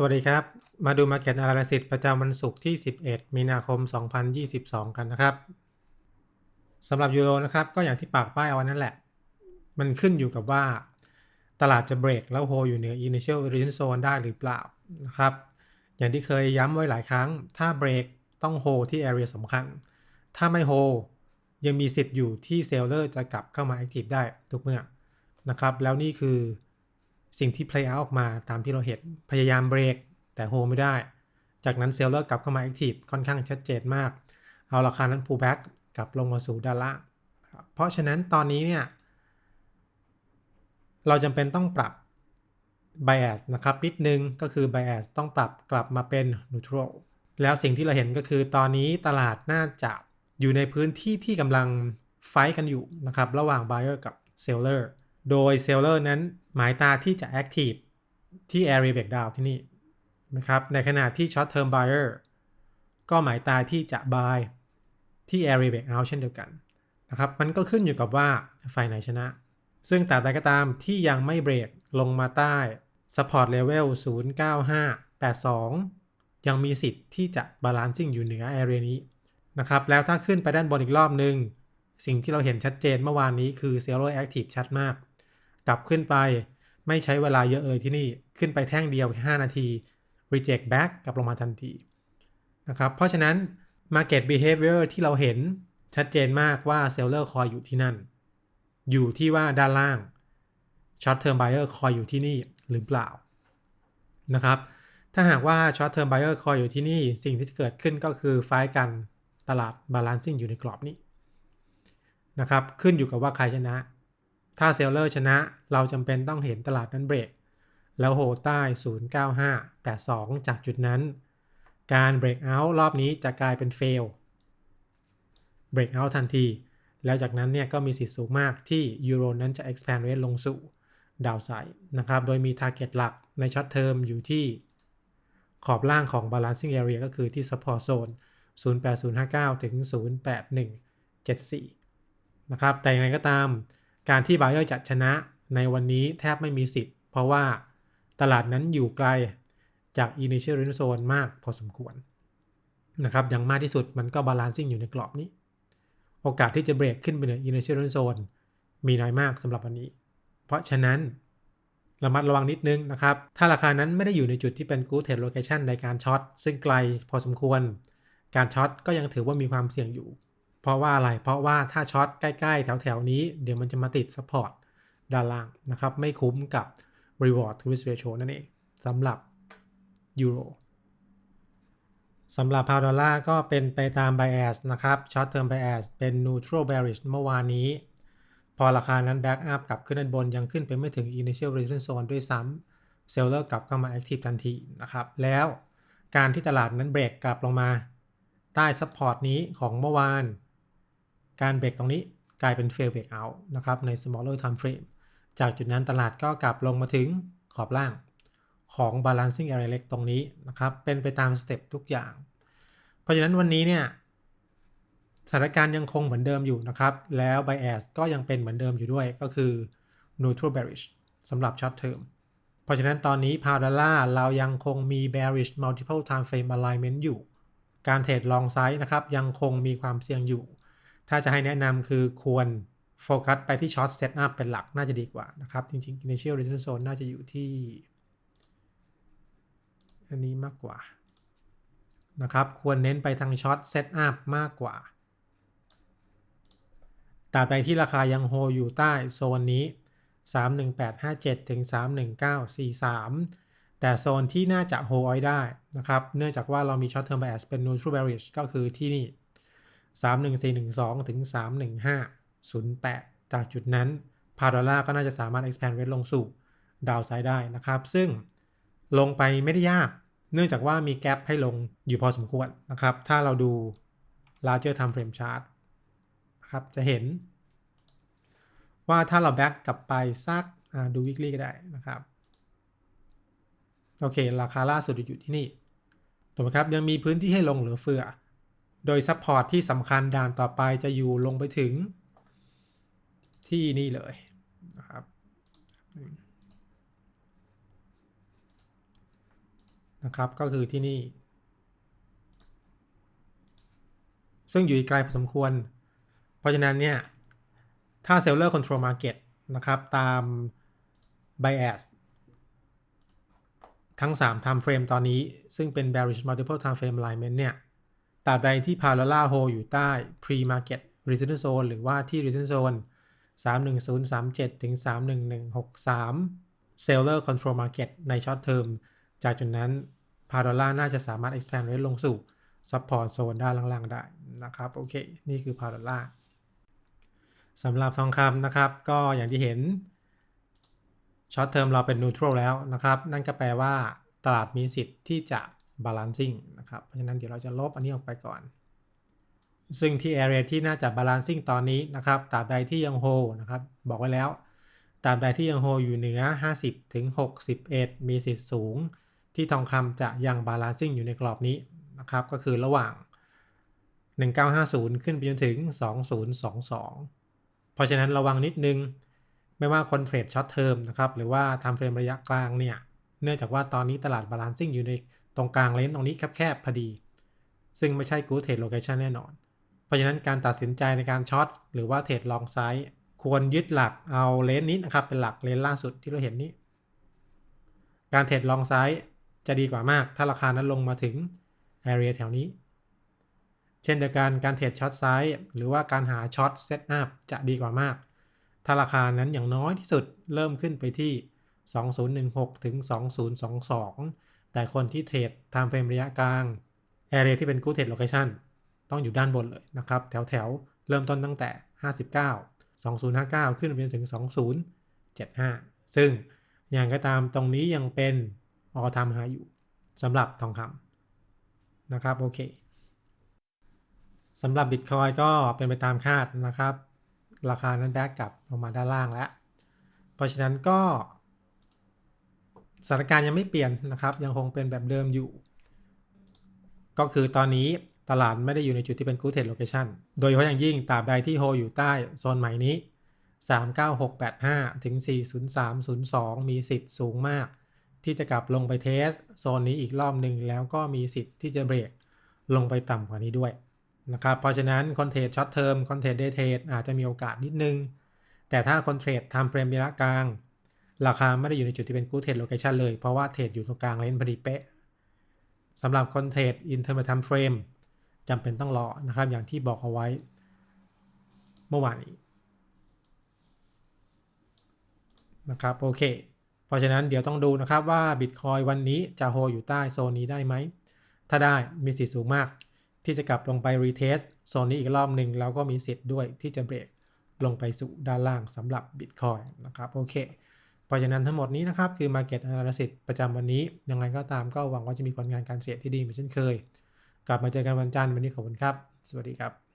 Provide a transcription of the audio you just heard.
สวัสดีครับ มาดู Market Analysis ประจำวันศุกร์ที่ 11 มีนาคม 2022 กันนะครับสำหรับยูโรนะครับ ก็อย่างที่ปากป้ายเอาไว้นั่นแหละ มันขึ้นอยู่กับว่า ตลาดจะเบรกแล้วโฮอยู่เหนือ Initial Resistance Zone ได้หรือเปล่านะครับ อย่างที่เคยย้ำไว้หลายครั้ง ถ้าเบรกต้องโฮที่ Area สำคัญ ถ้าไม่โฮยังมีสิทธิ์อยู่ที่เซลเลอร์จะกลับเข้ามา Active ได้ทุกเมื่อนะครับ แล้วนี่คือ สิ่งที่ play out ออกมาตามที่เราเห็น พยายามเบรกแต่โฮไม่ได้ จากนั้นเซลเลอร์กลับเข้ามา Active ค่อนข้างชัดเจนมาก เอาราคานั้น pull back กลับลงมาสู่ด้านล่างเพราะฉะนั้นตอนนี้เนี่ย เราจำเป็นต้องปรับ bias นะครับนิดนึงก็คือ bias ต้องปรับกลับมาเป็น neutral แล้วสิ่งที่เราเห็นก็คือตอนนี้ตลาดน่าจะอยู่ในพื้นที่ที่กำลังไฟกันอยู่นะครับ ระหว่าง buyer กับ seller โดย seller นั้นหมายตาที่จะ active ที่ area breakdown ที่นี่นะครับ ในขณะที่ short term buyer ก็หมายตาที่จะ buy ที่ area breakout เช่นเดียวกันนะครับ มันก็ขึ้นอยู่กับว่าฝ่ายไหนชนะ ซึ่งแต่ใดก็ตามที่ยังไม่เบรกลงมาใต้ support level 09582 ยังมีสิทธิ์ที่จะ balancing อยู่เหนือ area นี้นะครับ แล้วถ้าขึ้นไปด้านบนอีกรอบนึงสิ่งที่เราเห็นชัดเจนเมื่อวานนี้คือ Zero Active ชัดมาก กลับขึ้นไป ไม่ใช้เวลาเยอะเลยที่นี่ขึ้นไปแท่งเดียวแค่5นาที reject back กลับลงมาทันทีนะครับเพราะฉะนั้น market behavior ที่เราเห็นชัดเจนมากว่า seller คอยอยู่ที่นั่น อยู่ที่ว่าด้านล่าง short term buyer คอยอยู่ที่นี่หรือเปล่านะครับถ้าหากว่า short term buyer คอยอยู่ที่นี่สิ่งที่จะเกิดขึ้นก็คือไฟกันตลาด balancing อยู่ในกรอบนี้นะครับขึ้นอยู่กับว่าใครชนะ ถ้าเซลเลอร์ชนะเราจำเป็นต้องเห็นตลาดนั้นเบรก แล้วโฮใต้ 095แต่2จากจุดนั้น การเบรกเอาท์รอบนี้จะกลายเป็นเฟลเบรกเอาท์ทันที แล้วจากนั้นเนี่ยก็มีสิทธิ์สูงมากที่ยูโรนั้นจะ expand rate ลงสู่ดาวไซด์นะครับ โดยมี target หลักในช็อตเทอมอยู่ที่ขอบล่างของ balancing area ก็คือที่ support zone 08059 ถึง 08174 นะครับ แต่ยังไงก็ตาม การที่บายเออร์จะชนะในวันนี้แทบไม่มีสิทธิ์ เพราะว่าตลาดนั้นอยู่ไกลจาก initial r e s o n e มากพอสมควรนะครับอย่างมากที่สุดมันก็ balancing อยู่ในกรอบนี้ โอกาสที่จะเบรกขึ้นไปเหนือ initial r e s o n e มีน้อยมากสำหรับวันนี้ เพราะฉะนั้นระมัดระวังนิดนึงนะครับ ถ้าราคานั้นไม่ได้อยู่ในจุดที่เป็น good trade location ในการช็อตซึ่งไกลพอสมควร การช็อตก็ยังถือว่ามีความเสี่ยงอยู่ เพราะว่าอะไร เพราะว่าถ้าช็อตใกล้ ๆ แถว ๆ นี้ เดี๋ยวมันจะมาติด support ด้านล่างนะครับ ไม่คุ้มกับ reward to risk ratio นั่นเองสำหรับยูโรสำหรับพาวดอลลาร์ก็เป็นไปตาม bias นะครับ short term bias เป็น neutral bearish เมื่อวานนี้ พอราคานั้น back up กลับขึ้นด้านบนยังขึ้นไปไม่ถึง initial resistance zone ด้วยซ้ำ seller กลับเข้ามา active ทันทีนะครับ แล้วการที่ตลาดนั้นเบรกกลับลงมา ใต้ support นี้ของเมื่อวาน การเบรกตรงนี้กลายเป็น fail break out นะครับใน smaller time frame จากจุดนั้นตลาดก็กลับลงมาถึงขอบล่างของ balancing area เล็กตรงนี้นะครับ เป็นไปตามสเต็ปทุกอย่าง เพราะฉะนั้นวันนี้เนี่ยสถานการณ์ยังคงเหมือนเดิมอยู่นะครับ แล้ว bias ก็ยังเป็นเหมือนเดิมอยู่ด้วยก็คือ neutral bearish สำหรับ short term เพราะฉะนั้นตอนนี้พาวดอลลาร์เรายังคงมี bearish multiple time frame alignment อยู่ การเทรด long side นะครับยังคงมีความเสี่ยงอยู่ ถ้าจะให้แนะนำคือควรโฟกัสไปที่ short setup เป็นหลักน่าจะดีกว่านะครับ จริงๆ initial resistance zone น่าจะอยู่ที่ อันนี้มากกว่านะครับ ควรเน้นไปทางช็อตเซตอัพมากกว่าตราบใดที่ราคายังโฮอยู่ใต้โซนนี้ 31857 ถึง 31943 แต่โซนที่น่าจะโฮไว้ได้นะครับ เนื่องจากว่าเรามีช็อตเทอร์ม bias เป็น neutral bearish ก็คือที่นี่ 31412 ถึง 31508 จากจุดนั้นพาดอลลาร์ก็น่าจะสามารถ expand rate ลงสู่ดาวไซด์ได้นะครับ ซึ่งลงไปไม่ได้ยาก เนื่องจากว่ามีแกลบให้ลงอยู่พอสมควรนะครับ ถ้าเราดู larger time frame chart นะครับ จะเห็น ว่าถ้าเราแบ็กกลับไปสักดู weekly ก็ได้นะครับ โอเค ราคาล่าสุดอยู่ที่นี่ ถูกไหมครับ ยังมีพื้นที่ให้ลงเหลือเฟือ โดยซัพพอร์ตที่สำคัญด่านต่อไปจะอยู่ลงไปถึง ที่นี่เลยนะครับนะครับก็คือที่นี่ ซึ่งอยู่ไกลพอสมควร เพราะฉะนั้นเนี่ย ถ้า seller control market นะครับตาม bias ทั้ง 3 time frame ตอนนี้ ซึ่งเป็น bearish multiple time frame alignment เนี่ย ตราบใดที่ parallel hold อยู่ใต้ pre market resistance zone หรือว่าที่ resistance zone 31037 ถึง 31163 seller control market ใน short term จากจุดนั้น parallel น่าจะสามารถ expand rate ลงสู่ support zone ด้านล่างๆได้นะครับ โอเค นี่คือ parallel สำหรับทองคำนะครับ ก็อย่างที่เห็นช็อตเทอมเราเป็น neutral แล้วนะครับ นั่นก็แปลว่าตลาดมีสิทธิ์ที่จะ balancing นะครับ เพราะฉะนั้นเดี๋ยวเราจะลบอันนี้ออกไปก่อน ซึ่งที่ area ที่น่าจะ balancing ตอนนี้นะครับตราบใดที่ยัง hold นะครับ บอกไว้แล้วตราบใดที่ยัง hold อยู่เหนือ 50 ถึง 61 มีสิทธิ์สูง ที่ทองคำจะยัง balancing อยู่ในกรอบนี้นะครับ ก็คือระหว่าง 1950 ขึ้นไปจนถึง 2022 เพราะฉะนั้นระวังนิดนึง ไม่ว่าคนเทรดช็อตเทอมนะครับ หรือว่าทำเฟรมระยะกลางเนี่ย เนื่องจากว่าตอนนี้ตลาดบาลานซิ่งอยู่ใน ตรงกลางเลนตรงนี้แคบๆพอดี ซึ่งไม่ใช่กูเทรดโลเคชันแน่นอน เพราะฉะนั้นการตัดสินใจในการช็อตหรือว่าเทรดลองไซส์ควรยึดหลักเอาเลนนี้นะครับ เป็นหลักเลนล่าสุดที่เราเห็นนี้ การเทรดลองไซส์จะดีกว่ามาก ถ้าราคานั้นลงมาถึง area แถวนี้ เช่นเดียวกันการเทรดช็อตไซส์หรือว่าการหาช็อตเซตอัพจะดีกว่ามาก ถ้าราคานั้นอย่างน้อยที่สุดเริ่มขึ้นไปที่ 2016 ถึง 2022 แต่คนที่เทรดตามเฟรมระยะกลาง area ที่เป็น good trade location ต้องอยู่ด้านบนเลยนะครับ แถวแถวเริ่มต้นตั้งแต่ 59 2059 ขึ้นไปจนถึง 2075 ซึ่งอย่างก็ตามตรงนี้ยังเป็น all time high อยู่สำหรับทองคำนะครับโอเคสำหรับ Bitcoin ก็เป็นไปตามคาดนะครับ ราคานั้นแบ็กกลับลงมาด้านล่างแล้ว เพราะฉะนั้นก็ สถานการณ์ยังไม่เปลี่ยนนะครับ ยังคงเป็นแบบเดิมอยู่ ก็คือตอนนี้ตลาดไม่ได้อยู่ในจุดที่เป็น good trade location โดยเฉพาะอย่างยิ่งตราบใดที่โฮอยู่ใต้โซนใหม่นี้ 39685 ถึง 40302 มีสิทธิ์สูงมาก ที่จะกลับลงไปเทสโซนนี้อีกรอบหนึ่งแล้วก็มีสิทธิ์ที่จะเบรกลงไปต่ำกว่านี้ด้วยนะครับ เพราะฉะนั้นคอนเทรดช็อตเทอมคอนเทรดเดย์เทรดอาจจะมีโอกาสนิดนึง แต่ถ้าคอนเทรดทำเฟรมระยะกลาง ราคาไม่ได้อยู่ในจุดที่เป็น good trade location เลย เพราะว่าเทรดอยู่ตรงกลางเลนพอดีเป๊ะสำหรับคนเทรด intermittent frame จำเป็นต้องรอนะครับ อย่างที่บอกเอาไว้เมื่อวานนี้นะครับโอเค เพราะฉะนั้นเดี๋ยวต้องดูนะครับว่า Bitcoin วันนี้จะโฮอยู่ใต้โซนนี้ได้ไหม ถ้าได้มีสิทธิ์สูงมาก ที่จะกลับลงไปรีเทสโซนนี้อีกรอบหนึ่งแล้วก็มีสิทธิ์ด้วยที่จะเบรกลงไปสู่ด้านล่างสำหรับ Bitcoin นะครับโอเค เพราะฉะนั้นทั้งหมดนี้นะครับ คือ Market Analysis ประจำวันนี้ ยังไงก็ตามก็หวังว่าจะมีผลงานการเทรดที่ดีเหมือนเช่นเคย กลับมาเจอกันวันจันทร์วันนี้ขอบคุณครับ สวัสดีครับ